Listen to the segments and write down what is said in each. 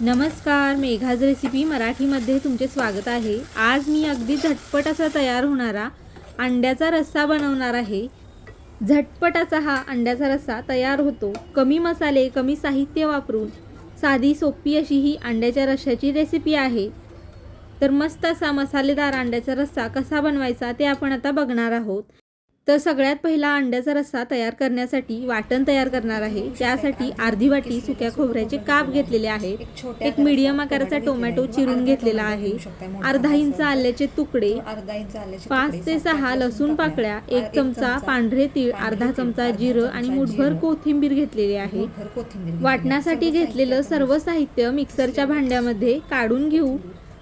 नमस्कार मेघाज रेसिपी मराठीमध्ये तुमचे स्वागत आहे. आज मी अगदी झटपट असा तयार होणारा अंड्याचा रस्सा बनवणार आहे. झटपट असा हा अंड्याचा रस्सा तयार होतो. कमी मसाले कमी साहित्य वापरून साधी सोपी अशी ही अंड्याच्या रश्श्याची रेसिपी आहे. तर मस्त असा मसालेदार अंड्याचा रस्सा कसा बनवायचा ते आपण आता बघणार आहोत. तर सगळ्यात पहिला अंड्याचा रस्सा तयार करण्यासाठी वाटण तयार करणार आहे. त्यासाठी अर्धी वाटी सुक्या खोबऱ्याचे काप घेतलेले आहे एक मीडियम आकाराचा टोमॅटो चिरून घेतलेला आहे. अर्धा इंच आल्याचे तुकडे पाच ते सहा लसूण पाकळ्या एक चमचा पांढरे तीळ अर्धा चमचा जिरं आणि मुठभर कोथिंबीर घेतलेली आहे. वाटण्यासाठी घेतलेलं सर्व साहित्य मिक्सरच्या भांड्यामध्ये काढून घेऊ.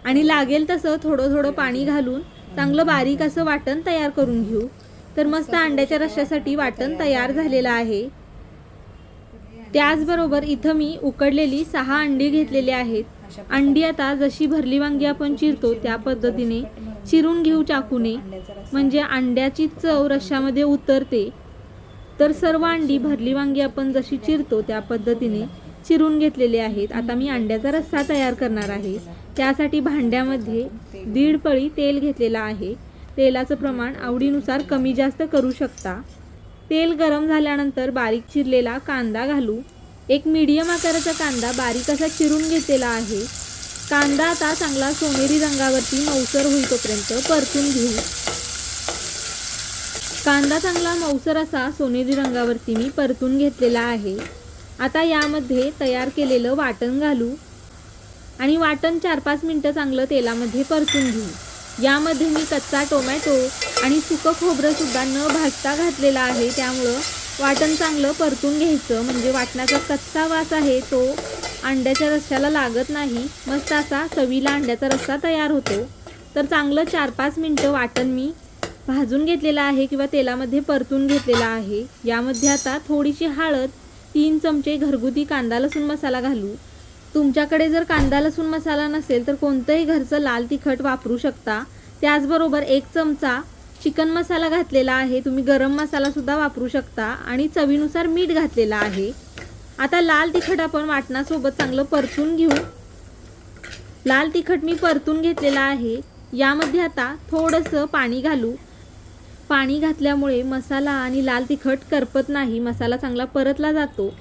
आणि लागेल तसं थोडं थोडं पाणी घालून चांगलं बारीक असं वाटण तयार करून घेऊ. तर मस्त अंड्याच्या रश्श्यासाठी वाटण तयार झालेलं आहे. त्याचबरोबर इथं मी उकडलेली सहा अंडी घेतलेली आहेत. अंडी आता जशी भरली वांगी आपण चिरतो त्या पद्धतीने चिरून घेऊ चाकूने. म्हणजे अंड्याची चव रश्श्यामध्ये उतरते. तर सर्व अंडी भरली वांगी आपण जशी चिरतो त्या पद्धतीने चिरून घेतलेली आहेत. आता मी अंड्याचा रस्सा तयार करणार आहे. त्यासाठी भांड्यामध्ये दीड पळी तेल घेतलेलं आहे. तेलाचं प्रमाण आवडीनुसार कमी जास्त करू शकता. तेल गरम झाल्यानंतर बारीक चिरलेला कांदा घालू. एक मीडियम आकाराचा कांदा बारीक असा चिरून घेतलेला आहे. कांदा आता चांगला सोनेरी रंगावरती मऊसर होईल तोपर्यंत परतून घेऊ. कांदा चांगला मऊसर असा सोनेरी रंगावरती मी परतून घेतलेला आहे. आता यामध्ये तयार केलेलं वाटण घालू. आणि वाटण चार पाच मिनटं चांगलं तेलामध्ये परतून घेऊ. यामध्ये मी कच्चा टोमॅटो आणि सुकं खोबरंसुद्धा न भाजता घातलेलं आहे. त्यामुळं वाटण चांगलं परतून घ्यायचं. म्हणजे वाटणाचा कच्चा वास आहे तो. अंड्याच्या रस्स्याला लागत नाही. मस्त असा चवीला अंड्याचा रस्सा तयार होतो. तर चांगलं चार पाच मिनटं वाटण मी भाजून घेतलेलं आहे किंवा तेलामध्ये परतून घेतलेला आहे. यामध्ये आता थोडीशी हळद तीन चमचे घरगुती कांदा लसूण मसाला घालू. तुमच्याकडे जर कांदा लसूण मसाला नसेल तर कोणतंही घरचं लाल तिखट वापरू शकता. त्याचबरोबर एक चमचा चिकन मसाला घातलेला आहे. तुम्ही गरम मसालासुद्धा वापरू शकता आणि चवीनुसार मीठ घातलेलं आहे. आता लाल तिखट आपण वाटणासोबत चांगलं परतून घेऊ. लाल तिखट मी परतून घेतलेलं आहे. यामध्ये आता थोडंसं पाणी घालू. पाणी घातल्यामुळे मसाला आणि लाल तिखट करपत नाही. मसाला चांगला परतला जातो.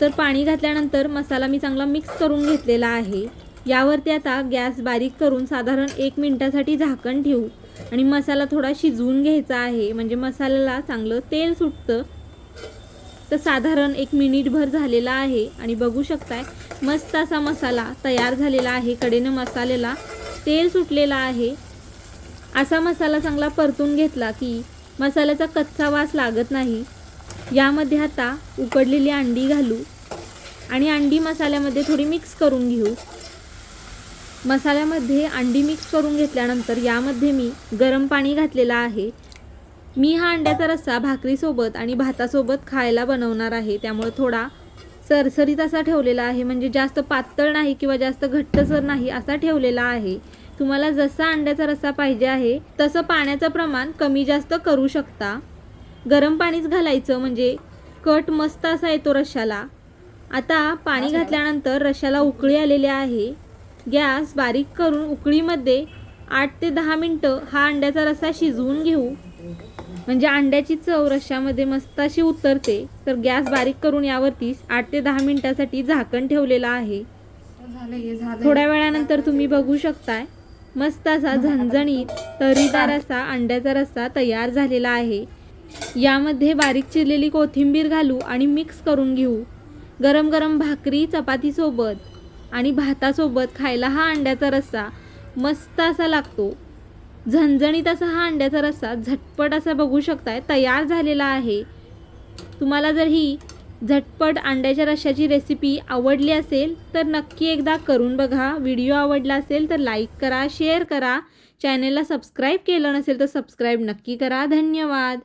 तर पाणी घातल्यानंतर मसाला मी चांगला मिक्स करून घेतलेला आहे. यावरती आता गॅस बारीक करून साधारण एक मिनटासाठी झाकण ठेवू. आणि मसाला थोडा शिजवून घ्यायचा आहे. म्हणजे मसाल्याला चांगलं तेल सुटतं. तर साधारण एक मिनिटभर झालेला आहे. आणि बघू शकताय मस्त असा मसाला तयार झालेला आहे. कडेनं मसाल्याला तेल सुटलेला आहे. असा मसाला चांगला परतून घेतला की मसाल्याचा कच्चा वास लागत नाही. यामध्ये आता उकडलेली अंडी घालू आणि अंडी मसाल्यामध्ये थोडी मिक्स करून घेऊ. मसाल्यामध्ये अंडी मिक्स करून घेतल्यानंतर यामध्ये मी गरम पाणी घातलेलं आहे. मी हा अंड्याचा रस्सा भाकरीसोबत आणि भातासोबत खायला बनवणार आहे. त्यामुळे थोडा सरसरीत असा ठेवलेला आहे. म्हणजे जास्त पातळ नाही किंवा जास्त घट्टसर नाही असा ठेवलेला आहे. तुम्हाला जसा अंड्याचा रस्सा पाहिजे आहे तसं पाण्याचं प्रमाण कमी जास्त करू शकता. गरम पाणीच घालायचं म्हणजे कट मस्त असा येतो रश्शाला आता पाणी घातल्यानंतर रश्शाला उकळी आलेली आहे. गॅस बारीक करून उकळीमध्ये आठ ते दहा मिनटं हा अंड्याचा रस्सा शिजवून घेऊ. म्हणजे अंड्याची चव रश्श्यामध्ये मस्त अशी उतरते. तर गॅस बारीक करून यावरती आठ ते दहा मिनिटासाठी झाकण ठेवलेलं आहे. थोड्या वेळानंतर तुम्ही बघू शकताय. मस्त असा झणझणीत तरीदार असा अंड्याचा रस्सा तयार झालेला आहे. यामध्ये बारीक चिरलेली कोथिंबीर घालू आणि मिक्स करून घेऊ. गरम गरम भाकरी चपातीसोबत आणि भातासोबत खायला हा अंड्याचा रस्सा मस्त असा लागतो. झणझणीत असा हा अंड्याचा रस्सा झटपट असा बघू शकताय तयार झालेला आहे. तुम्हाला जर ही झटपट अंड्याच्या रश्श्याची रेसिपी आवडली असेल तर नक्की एकदा करून बघा. व्हिडिओ आवडला असेल तर लाईक करा शेअर करा. चॅनेलला सबस्क्राईब केलं नसेल तर सबस्क्राईब नक्की करा. धन्यवाद.